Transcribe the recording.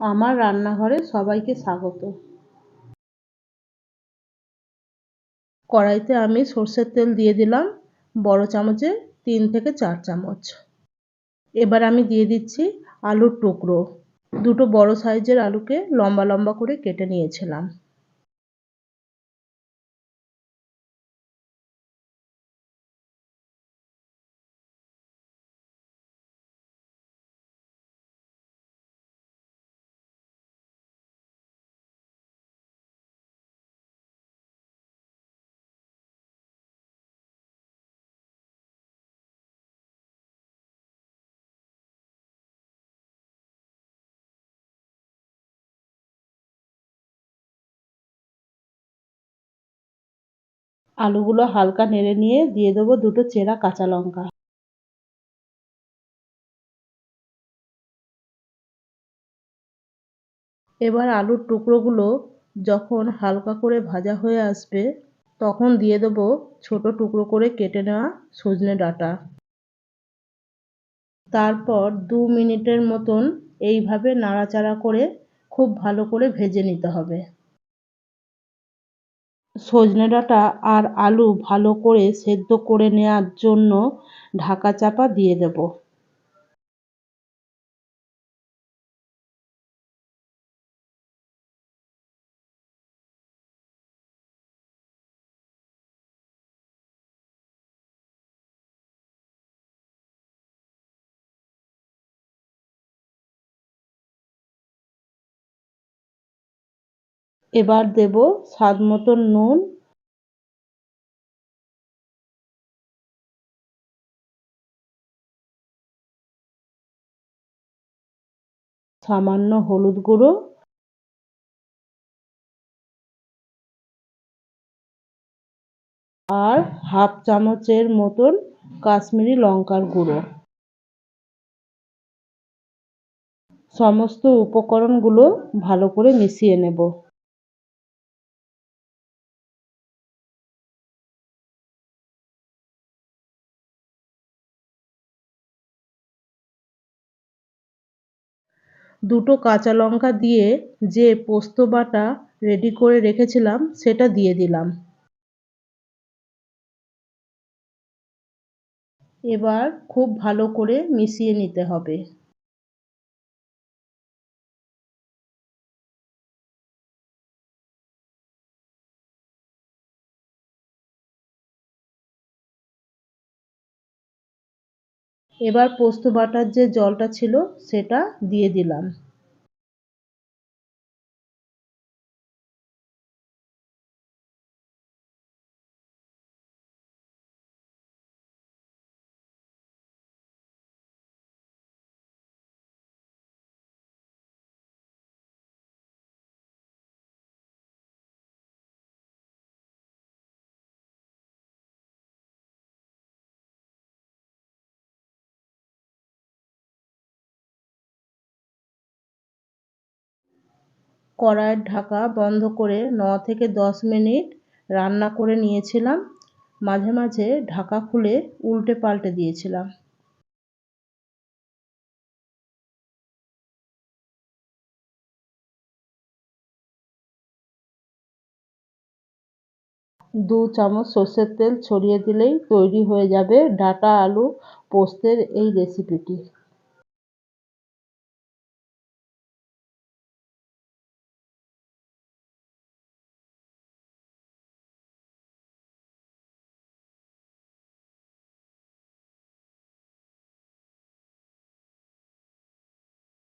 আমার রান্নাঘরে সবাইকে স্বাগত। কড়াইতে আমি সর্ষের তেল দিয়ে দিলাম, বড় চামচে তিন থেকে চার চামচ। এবার আমি দিয়ে দিচ্ছি আলুর টুকরো। দুটো বড় সাইজের আলুকে লম্বা লম্বা করে কেটে নিয়েছিলাম। আলুগুলো হালকা নেড়ে নিয়ে দিয়ে দেবো দুটো চেরা কাঁচা লঙ্কা। এবার আলুর টুকরোগুলো যখন হালকা করে ভাজা হয়ে আসবে, তখন দিয়ে দেবো ছোট টুকরো করে কেটে নেওয়া সজনে ডাঁটা। তারপর দু মিনিটের মতন এইভাবে নাড়াচাড়া করে খুব ভালো করে ভেজে নিতে হবে। সজনে ডাঁটা আর আলু ভালো করে সেদ্ধ করে নেওয়ার জন্য ঢাকা চাপা দিয়ে দেব। এবার দেব স্বাদ মতন নুন। সামান্য হলুদ গুঁড়ো। আর হাফ চামচের মতন কাশ্মীরি লঙ্কার গুঁড়ো। সমস্ত উপকরণগুলো ভালো করে মিশিয়ে নেব। দুটো কাঁচা লঙ্কা দিয়ে যে পোস্ত বাটা রেডি করে রেখেছিলাম, সেটা দিয়ে দিলাম। এবার খুব ভালো করে মিশিয়ে নিতে হবে। এবার পোস্ত বাটার যে জলটা ছিল সেটা দিয়ে দিলাম। কড়াইয়ের ঢাকা বন্ধ করে ন থেকে দশ মিনিট রান্না করে নিয়েছিলাম। মাঝে মাঝে ঢাকা খুলে উল্টে পাল্টে দিয়েছিলাম। দু চামচ সর্ষের তেল ছড়িয়ে দিলেই তৈরি হয়ে যাবে ডাঁটা আলু পোস্তের এই রেসিপিটি